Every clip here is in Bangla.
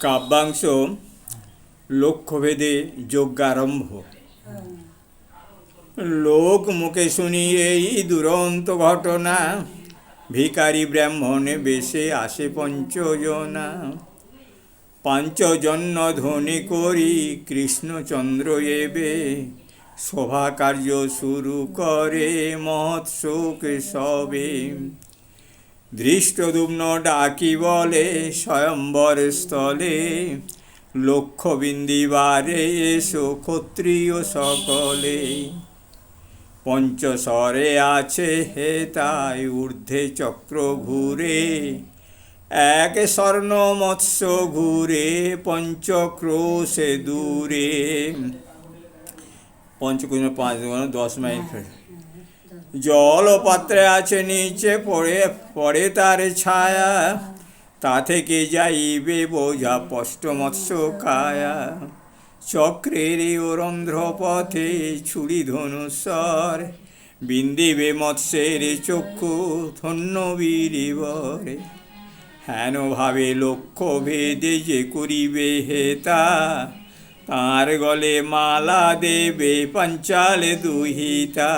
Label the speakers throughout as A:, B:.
A: কাব্যাংশ লক্ষ্যভেদে যজ্ঞারম্ভ। লোক মুখে শুনি এই দুরন্ত ঘটনা ভিকারি ব্রাহ্মণে বেশে আসে পঞ্চজনা। পাঞ্চজন্য ধ্বনি করি, কৃষ্ণচন্দ্র এবে শোভা কার্য শুরু করে মহৎসুখ সবে। ধৃষ্টদুম্ন ডাকি বলে স্বয়ম্বর স্থলে। লক্ষ্যবিন্দিবারে এসো ক্ষত্রিয় সকলে। পঞ্চস্বরে আছে হে তাই ঊর্ধ্বে চক্র ঘুরে। এক স্বর্ণ মৎস্য ঘুরে, পঞ্চক্রোশে দূরে। পঞ্চকুশ পাঁচ, দশ মাইল ফের জল পাত্রে আছে নিচে, পড়ে পড়ে তার ছায়া। তা থেকে যাইবে বোঝা স্পষ্ট মৎস্য কায়া চক্রের ওরন্ধ্র পথে ছুরি ধনুস্বর, বিন্দিবে মৎস্যের চক্ষু ধন্য বীরিবরে। হেন ভাবে লক্ষ্য ভেদে যে করিবে হেতা তার গলে মালা দেবে পঞ্চালে দুহিতা।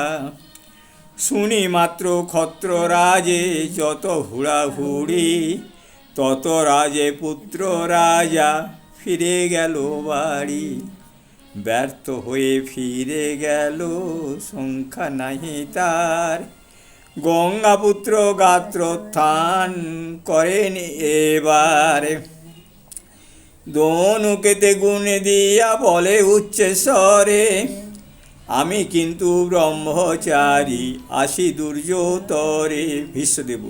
A: শুনি মাত্র ক্ষত্র রাজে যত হুড়াহুড়ি, তত রাজে পুত্র রাজা ফিরে গেল বাড়ি। ব্যর্থ হয়ে ফিরে গেল, সংখ্যা নাহি তার। গঙ্গাপুত্র গাত্রোত্থান করেন এবারে। দনুকেতে গুণে দিয়া বলে উচ্চে স্বরে আমি কিন্তু ব্রহ্মচারী, আসি দুর্যোতরে ভীষ্মদেব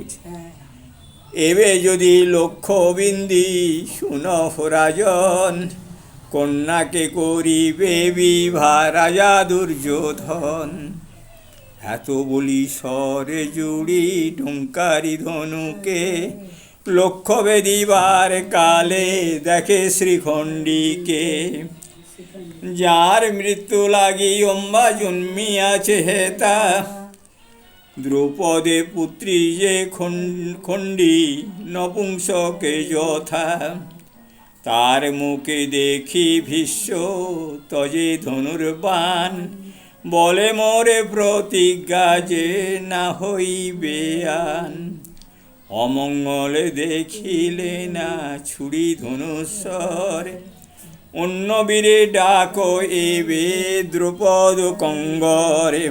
A: এবে যদি লক্ষ্য বিন্দি শুন রাজন, কন্যাকে করিবে বিভা রাজা দুর্যোধন। এত বলি স্বরে জুড়ি টঙ্কারি ধনুকে লক্ষ্য বেদিবার কালে দেখে শ্রীখণ্ডীকে। যার মৃত্যু লাগি অম্বা জন্মিয়াছে হেতা। দ্রৌপদে পুত্রী যে খণ্ডী নপুংসকে যথা তার মুখে দেখি ভীষ্ম তজে ধনুর্বাণ বলে, মোরে প্রতিজ্ঞা যে না হইবে আন। অমঙ্গল দেখিলে না ছুরি ধনুস্বর অন্য বীরে ডাকো এবে দ্রুপদ কঙ্গরে।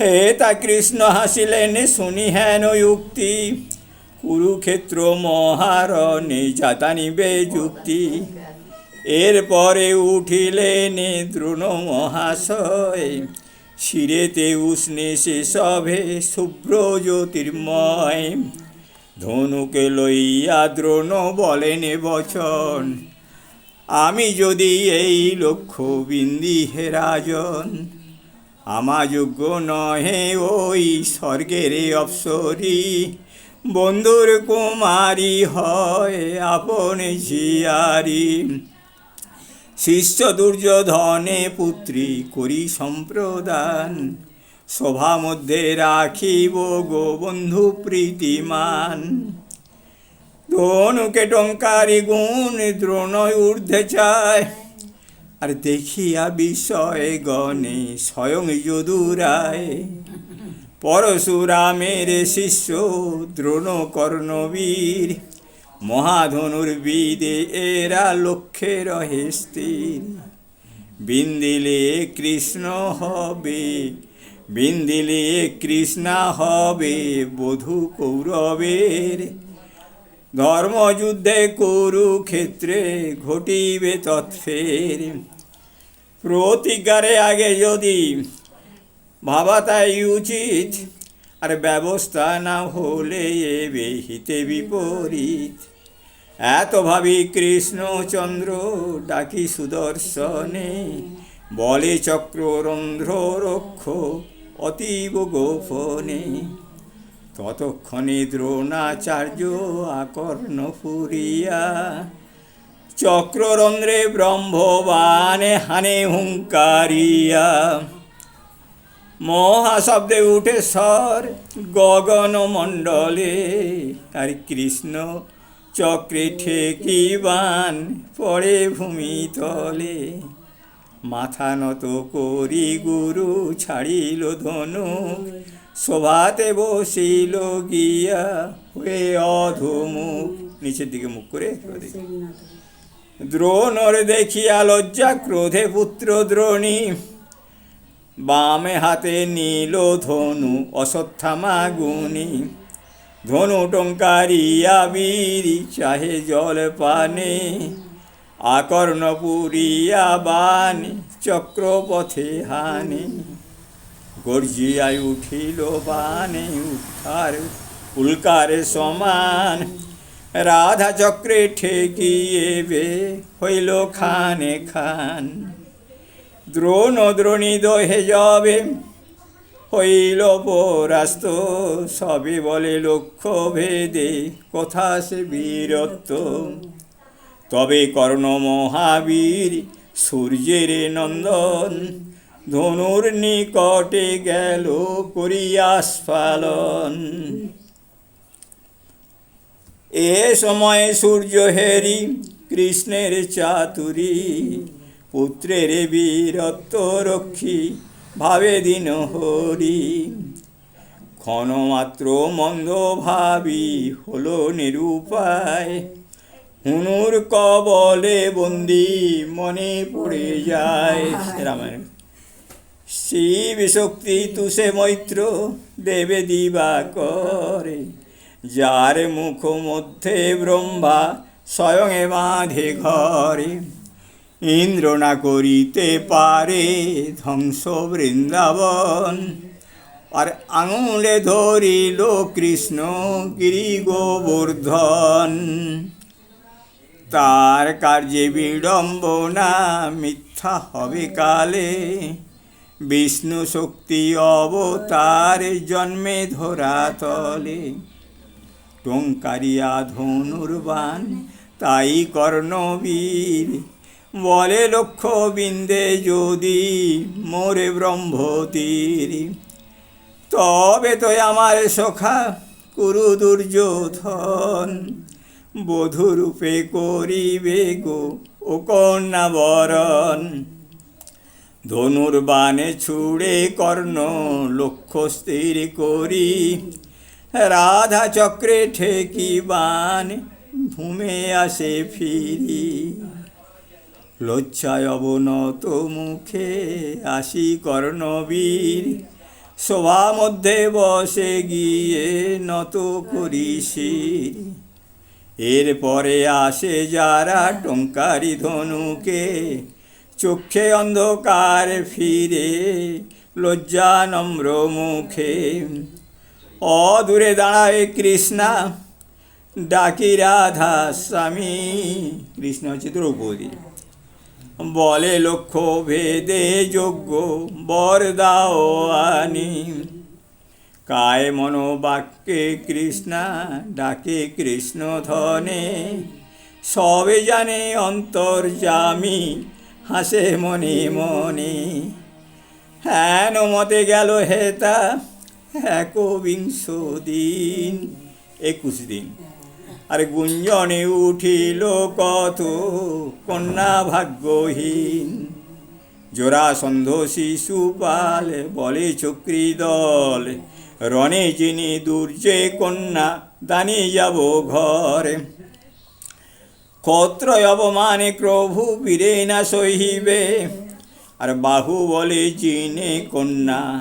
A: হে তা কৃষ্ণ হাসিলেন, শুনি হেন যুক্তি কুরুক্ষেত্র মহারণে যাতানিবে যুক্তি। এরপরে উঠিলেন দ্রোণ মহাশয়। শিরেতে উষ্ণে সে সভে শুভ্র জ্যোতির্ময়। ধনুকে লইয়া দ্রোণ বলেন বচন। আমি যদি এই লক্ষ্য বিন্দি হে রাজন, আমা যোগ্য নহে ওই স্বর্গের অপসরী। বন্ধুর কুমারী হয় আপন ঝিয়ারি শিষ্য দুর্যোধনে পুত্রী করি সম্প্রদান। সভা মধ্যে রাখিব গো বন্ধু প্রীতিমান। ধনুকে টঙ্কারি গুণ দ্রোণ ঊর্ধ্বে চায়। আর দেখিয়া বিষয় গণে স্বয়ং যদুরায়। পরশুরামের শিষ্য দ্রোণ কর্ণবীর মহাধনুর বিদে এরা লক্ষ্যে রহে স্থির। বিন্দিলে কৃষ্ণ হবে, বিন্দিলে কৃষ্ণা হবে বধূ কৌরবের। ধর্মযুদ্ধে কুরুক্ষেত্রে ঘটিবে তৎফের। প্রতিজ্ঞারে আগে যদি ভাবা তাই উচিত, আর ব্যবস্থা না হলে এবে হিতে বিপরীত। এত ভাবি কৃষ্ণচন্দ্র ডাকি সুদর্শনে, বলে চক্ররন্ধ্র রক্ষ অতীব গোপনে। ততক্ষণে দ্রোণাচার্য আকর্ণ ফুরিয়া চক্ররন্ধ্রে ব্রহ্মবানে হানে হুঙ্কারিয়া। মহাশব্দে উঠে স্বর গগন মণ্ডলে, আর কৃষ্ণ চক্রে ঠেকি ঠেকিবান পড়ে ভূমিতলে মাথা নত করি গুরু ছাড়িল ধনু শোভাতে বসিল গিয়া হয়ে অধমুখ নিচের দিকে মুখ করে দ্রোণর দেখিয়া লজ্জা ক্রোধে পুত্র দ্রোণী। বামে হাতে নীল ধনু অশ্বত্থামা গুণী ধনু টঙ্কারিয়া বীরি চাহে জল পানে। আকর্ণ পুরিয়া বাণী, চক্রপথে হানি। গর্জিয়ায় উঠিল বানে উদ্ধার, উল্কারে সমান। রাধা চক্রে ঠেকিয়ে বে হইল খানে খান। দ্রোণ দ্রোণী দহে যাবে হইল পরাস্ত, সবে বলে লক্ষ্য ভেদে কথা সে বীরত্ব। তবে কর্ণ মহাবীর সূর্যের নন্দন ধনুর নিকটে গেল করিয়া স্ফালন এ সময় সূর্য হেরি কৃষ্ণের চাতুরী পুত্রের বীরত্ব রক্ষী ভাবে দিন হরি। ক্ষণমাত্র মন্দ ভাবি হলো নিরুপায়। হুনুর কবলে বন্দি মনে পড়ে যায়। রামায়ণ। শিব শক্তি তুষে মৈত্র দেবে দিবা করে। যার মুখ মধ্যে ব্রহ্মা স্বয়ংে বাঁধে ঘরে। ইন্দ্র না করিতে পারে ধ্বংস বৃন্দাবন। আর আঙুলে ধরিল কৃষ্ণ গিরি গোবর্ধন। তার কার্যে বিড়ম্বনা মিথ্যা হবে কালে। বিষ্ণু শক্তি অবতার জন্মে ধরা তলে। টঙ্কারিয়া ধনুর্বান তাই কর্ণবীর। বলে লক্ষ্য বিন্দে যদি মোরে ব্রহ্মতীর। তবে তো আমার সখা কুরু দুর্যোধন। বধূরূপে করিবে গো ও কন্যা বরণ ধনুর্বাণে ছুড়ে কর্ণ লক্ষ্য স্থির করি। রাধা চক্রে ঠেকি বান ভূমে আসে ফিরি। লজ্জায় অবনত মুখে আসি কর্ণবীর। শোভা মধ্যে বসে গিয়ে নত করি শির। এরপরে আসে যারা টঙ্কারি ধনুকে চোখে অন্ধকার ফিরে, লজ্জা নম্র মুখে। অদূরে দাঁড়ায় কৃষ্ণা, ডাকি রাধা স্বামী। কৃষ্ণ হচ্ছে দ্রৌপদী। বলে লক্ষ্য ভেদে যোগ্য, বর দাও আনি। কায় মনোবাক্যে কৃষ্ণা, ডাকে কৃষ্ণ ধনে সবে জানে অন্তর্জামি হাসে মনে মনে। হেন মতে গেল হেতা একবিংশ দিন, একুশ দিন। আর গুঞ্জনে উঠিল কত, কন্যা ভাগ্যহীন। জোড়াসন্ধ শিশুপাল বলে চক্রী দল। রণে যিনি দুর্যে কন্যা, দানি যাব ঘরে। ক্ষত্রয় অবমানে প্রভু বীরে না সহিবে। আর বাহু বলে চিনে কন্যা,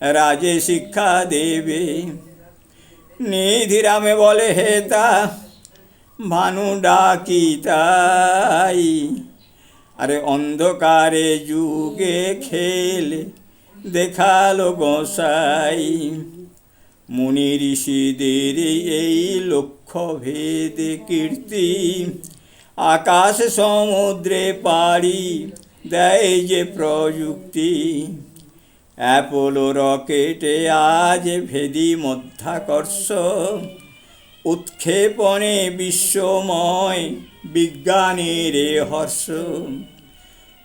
A: রাজে শিক্ষা দেবে। নিধিরামে বলে হেতা ভানু ডাকি তাই। আরে অন্ধকারে যুগে খেলে দেখাল গোসাই। মুনি ঋষিদের এই লক্ষ্য ভেদে কীর্তি আকাশ সমুদ্রে পাড়ি দেয় যে প্রযুক্তি। অ্যাপোলো রকেটে আজ ভেদি মধ্যাকর্ষ। উৎক্ষেপণে বিশ্বময় বিজ্ঞানের হর্ষ।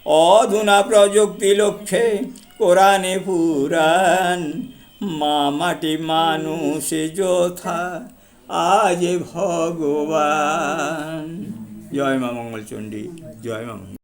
A: অধুনা প্রযুক্তি লক্ষ্যে কোরআনে পুরাণ, মা মাটি মানুষে যথা, আজ ভগবান। జయ మా మంగళ చండి జయ మా